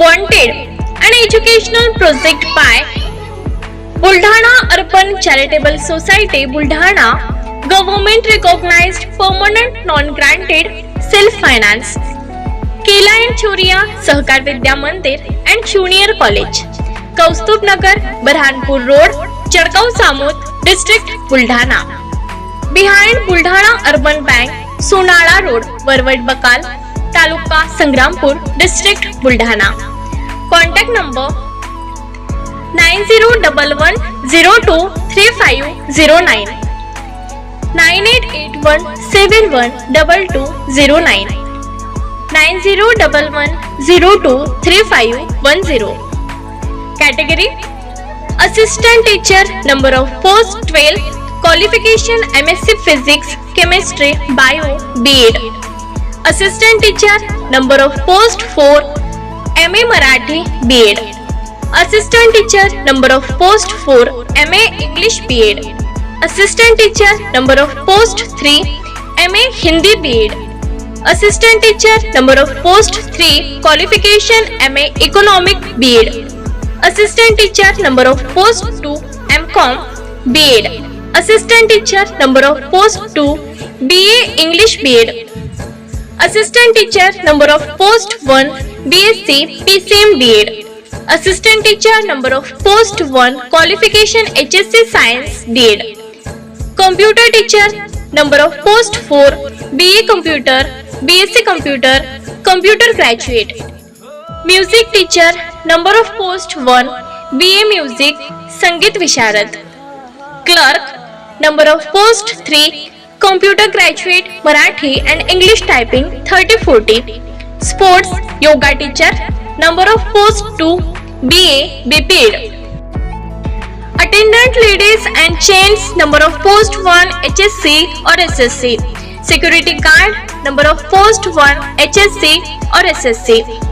Wanted and educational project by Buldhana urban charitable society Buldhana government recognised permanent non granted self finance Kela and Choriya Sahakar Vidya Mandir and junior college Kaustubh Nagar Barhanpur road Chadgaon Samod district Buldhana behind Buldhana urban bank Sonala road Varvat Bakal taluka Sangrampur district Buldhana. Contact number nine zero double one zero two three five zero nine nine eight eight one seven one double two zero nine nine zero double one zero two three five one zero category assistant teacher number of post twelve qualification M S C physics chemistry bio B Ed assistant teacher number of post four M A Marathi B Ed assistant teacher number of post four M A English B Ed assistant teacher number of post three M A Hindi B Ed assistant teacher number of post three qualification M A economic B Ed assistant teacher number of post to M com B Ed assistant teacher number of post to be A English B Ed Assistant teacher number of post 1 BSc PCM BEd. Assistant teacher number of post 1 qualification HSC Science DED. Computer teacher number of post 4 BA Computer BSc Computer Computer graduate. Music teacher number of post 1 BA Music Sangit Visharad. Clerk number of post 3 computer graduate, Marathi and English typing 3040, sports, yoga teacher, number of posts to BA, BPED. Attendant ladies and chains, number of post 1 HSC or SSC. Security guard, number of post 1 HSC or SSC.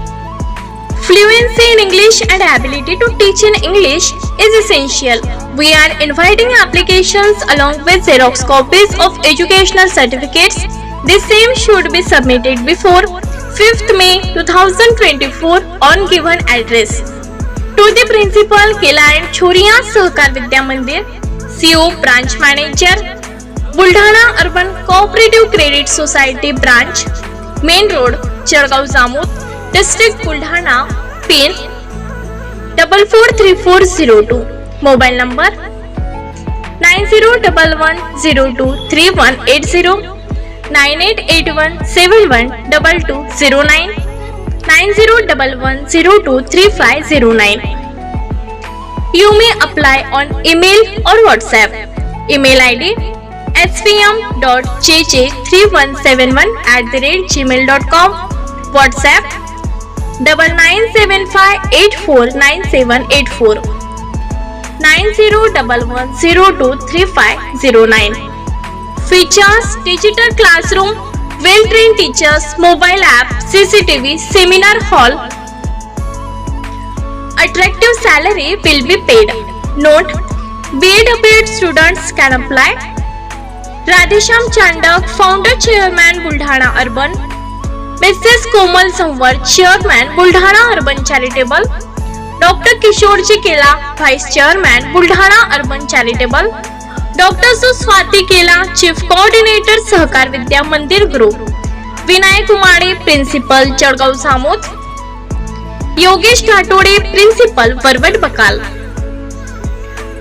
Fluency in English and ability to teach in English is essential. We are inviting applications along with Xerox copies of educational certificates. The same should be submitted before 5th May 2024 on given address. To the Principal Kelayan Choria Sahakar Vidya Mandir, CO Branch Manager, Buldhana Urban Cooperative Credit Society Branch, Main Road, Chergaon Zamut, district Buldhana pin double four three four zero two mobile number nine zero double one zero two three one eight zero nine eight eight one seven one double two zero nine nine zero double one zero two three five zero nine you may apply on email और WhatsApp email ID D H P M dot J J three one seven one eight the rate Gmail dot com WhatsApp double nine seven five eight four nine seven eight four nine zero double one zero two three five zero nine. Features digital classroom well trained teachers, mobile app, CCTV, seminar hall. Attractive salary will be paid. Note BEd students can apply. Radhesham Chandak, founder chairman Buldhana Urban. Mrs Komal Sanvar chairman Buldhana urban charitable doctor Kishorji Kela vice chairman Buldhana urban charitable doctor Suswati Kela chief coordinator Sahakar Vidya Mandir group Vinayak Umade principal Jalgaon Samod Yogesh Ghatode principal Varvad Bakal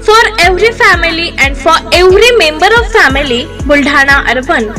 for every family and for every member of family Buldhana urban